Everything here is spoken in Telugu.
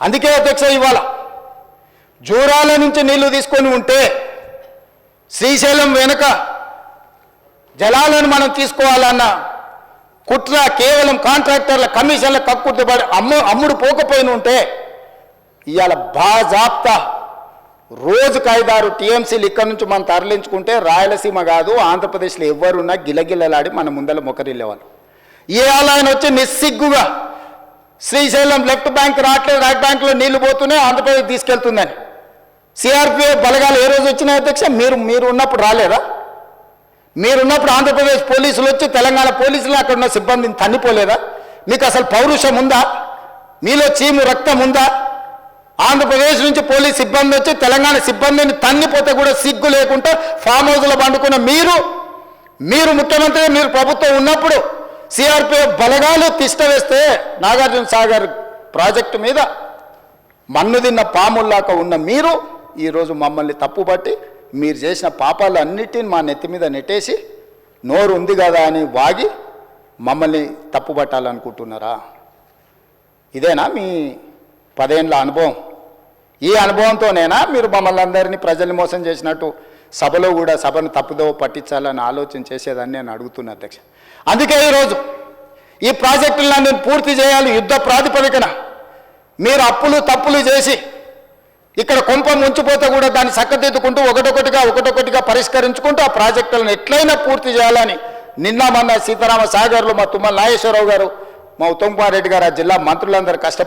అందుకే అధ్యక్ష ఇవాళ జూరాల నుంచి నీళ్ళు తీసుకొని ఉంటే శ్రీశైలం వెనుక జలాలను మనం తీసుకోవాలన్న కుట్ర కేవలం కాంట్రాక్టర్ల కమిషన్ల కక్కుర్తిపడి అమ్ము అమ్ముడు పోకపోయిన ఉంటే ఇవాళ బాజాప్తా రోజుకు ఐదారు టీఎంసీలు ఇక్కడి నుంచి మనం తరలించుకుంటే రాయలసీమ కాదు ఆంధ్రప్రదేశ్లో ఎవరున్నా గిలగిలలాడి మన ముందర మొకరిల్లేవాళ్ళు ఇవాళ ఆయన వచ్చి నిస్సిగ్గుగా శ్రీశైలం లెఫ్ట్ బ్యాంక్ రావట్లేదు రైట్ బ్యాంక్లో నీళ్ళు పోతూనే ఆంధ్రప్రదేశ్ తీసుకెళ్తుందని. సిఆర్పిఎఫ్ బలగాలు ఏ రోజు వచ్చినా అధ్యక్ష మీరు మీరు ఉన్నప్పుడు రాలేదా? మీరున్నప్పుడు ఆంధ్రప్రదేశ్ పోలీసులు వచ్చి తెలంగాణ పోలీసులు అక్కడ ఉన్న సిబ్బందిని తన్నిపోలేదా? మీకు అసలు పౌరుషం ఉందా? మీలో చీము రక్తం ఉందా? ఆంధ్రప్రదేశ్ నుంచి పోలీస్ సిబ్బంది వచ్చి తెలంగాణ సిబ్బందిని తన్నిపోతే కూడా సిగ్గు లేకుండా ఫామ్ హౌస్లో పండుకున్న మీరు మీరు ముఖ్యమంత్రి మీరు ప్రభుత్వం ఉన్నప్పుడు సిఆర్పిఎఫ్ బలగాలు తిష్ట వేస్తే నాగార్జున సాగర్ ప్రాజెక్టు మీద మన్ను తిన్న పాముల్లాక ఉన్న మీరు ఈరోజు మమ్మల్ని తప్పుబట్టి మీరు చేసిన పాపాలు అన్నిటిని మా నెత్తి మీద నెట్టేసి నోరు ఉంది కదా అని వాగి మమ్మల్ని తప్పుబట్టాలనుకుంటున్నారా? ఇదేనా మీ పదేండ్ల అనుభవం? ఈ అనుభవంతోనేనా మీరు మమ్మల్ని అందరినీ ప్రజల్ని మోసం చేసినట్టు సభలో కూడా సభను తప్పుదో పట్టించాలని ఆలోచన చేసేదాన్ని నేను అడుగుతున్నా అధ్యక్ష. అందుకే ఈరోజు ఈ ప్రాజెక్టులను నేను పూర్తి చేయాలి యుద్ధ ప్రాతిపదికన. మీరు అప్పులు తప్పులు చేసి ఇక్కడ కొంప ముంచిపోతే కూడా దాన్ని చక్కదిద్దుకుంటూ ఒకటొకటిగా ఒకటొకటిగా పరిష్కరించుకుంటూ ఆ ప్రాజెక్టులను ఎట్లయినా పూర్తి చేయాలని నిన్న మొన్న సీతారామ సాగర్లు మా తుమ్మల నాగేశ్వరరావు గారు మా ఉత్తమ్ కుమార్ రెడ్డి గారు ఆ జిల్లా మంత్రులందరూ కష్టపడి